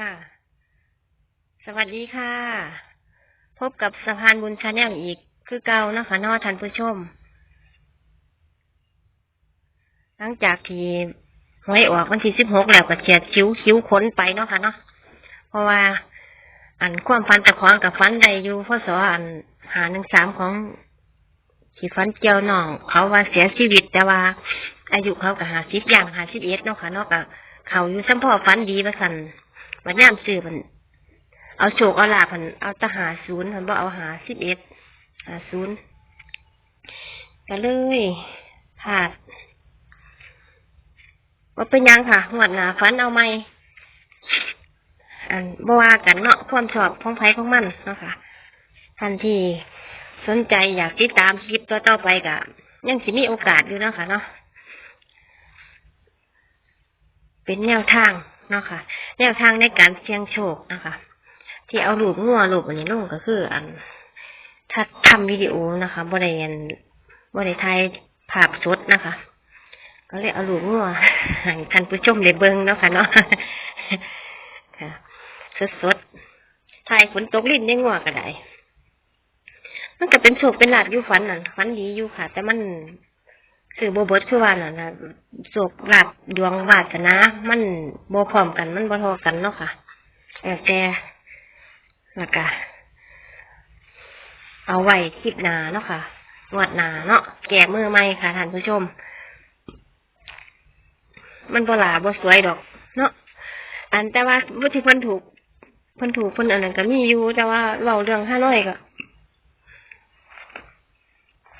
ค่ะ สวัสดีค่ะ พบกับสะพานบุญชาแนลอีก คือเก่าเนาะคะนอท่านผู้ชม หลังจากที่หวยออกวันที่สิบหกแล้วก็เฉียดคิ้วคิ้วค้นไปเนาะค่ะเนาะเพราะว่า อันความฟันตะควางกับฟันใดอยู่พศอันหาหนึ่งสามของที่ฟันเจียวน้อง เขาว่าเสียชีวิตแต่ว่า อายุเขากับหาสิบอย่างหาสิบเอ็ดเนาะค่ะเนาะกับเขาอยู่สัมพ่อฟันดีประสัน วันย่ามซื้อมันเอาโชคเอาลาพันเอาแตหาศูนย์พันบ่เอาหาสิบเอ็ดหาศูนย์ก็เลยพลาดว่าเป็นยังค่ะหวดหนาฟันเอาไหมอันบวากันเนาะความชอบของไผของมันเนาะค่ะทันทีสนใจอยากติดตามคลิปต่อต่อไปกะยังสิมีโอกาสอยู่เนาะค่ะเนาะเป็นแนวทาง เนาะค่ะ แนวทางในการเสี่ยงโชคนะคะที่เอารูปงัวรูปอันนี้ลงก็คือ อัน ถ้าทำวิดีโอนะคะบริเวณบริไทยภาพสดนะคะ ก็เลยเอารูปงัวให้ท่านผู้ชมได้เบิ่งเนาะค่ะเนาะค่ะสดสดๆถ่ายฝนตกลิ้นได้งัวก็ได้มันก็เป็นโชคเป็นลาบอยู่ฝันน่ะฝันดีอยู่ค่ะ แต่มัน สื่อโบเบิดคือว่าน่ะนะโชคลาบดวงวาสนา มันโบพร้อมกัน มันบ่ทอกันเนาะค่ะแต่แล้วก็เอาไว้คลิปหนาเนาะค่ะงวดหนาเนาะแก่มือใหม่ค่ะท่านผู้ชม มันบ่หลาบ่สวยดอก เนาะอันแต่ว่าวุฒิเพิ่นถูกเพิ่นถูกเพิ่นอันนั้นก็มีอยู่แต่ว่าเราเรื่องห้าน้อยก็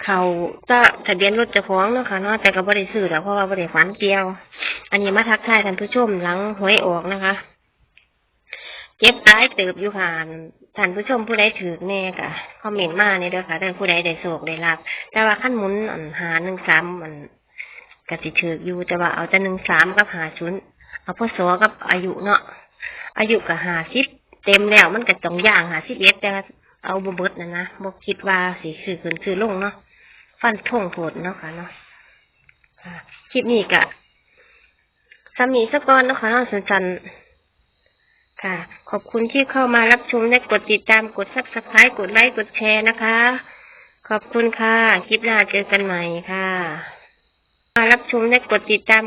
เขาจะทะเบียนรถจะฟ้องเนาะค่ะเนาะแต่ก็บ่ได้ซื้อแล้วเพราะว่าบ่ได้ฝันเกี่ยว อันนี้มาทักทายท่านผู้ชมหลังหวยออกนะคะเก็บร้ายเติบอยู่ค่ะท่านผู้ชมผู้ใดถือแน่กะคอมเมนต์มาเนี่ยเด้อค่ะเด้อผู้ใดได้โศกได้รับ แต่ว่าขั้นหมุนอันหาหนึ่งสามมันกสิถืออยู่แต่ว่าเอาแต่หนึ่งสามกับหาชุนเอาพศกับอายุเนาะอายุกับหาสิบเต็มแล้วมันก็ต้องอย่างหาสิบเอ็ดแต่เอาบเบิดนะนะบคิดว่าสีคือขึ้นคือลงเนาะ ฟันทงโผดเนาะค่ะเนาะคลิปนี้กะสามีสกอนเนาะค่ะเนาะสันสันค่ะ ขอบคุณที่เข้ามารับชมและกดติดตามกดซับสไครต์กดไลค์กดแชร์นะคะ ขอบคุณค่ะ คลิปหน้าเจอกันใหม่ค่ะ มารับชมและกดติดตาม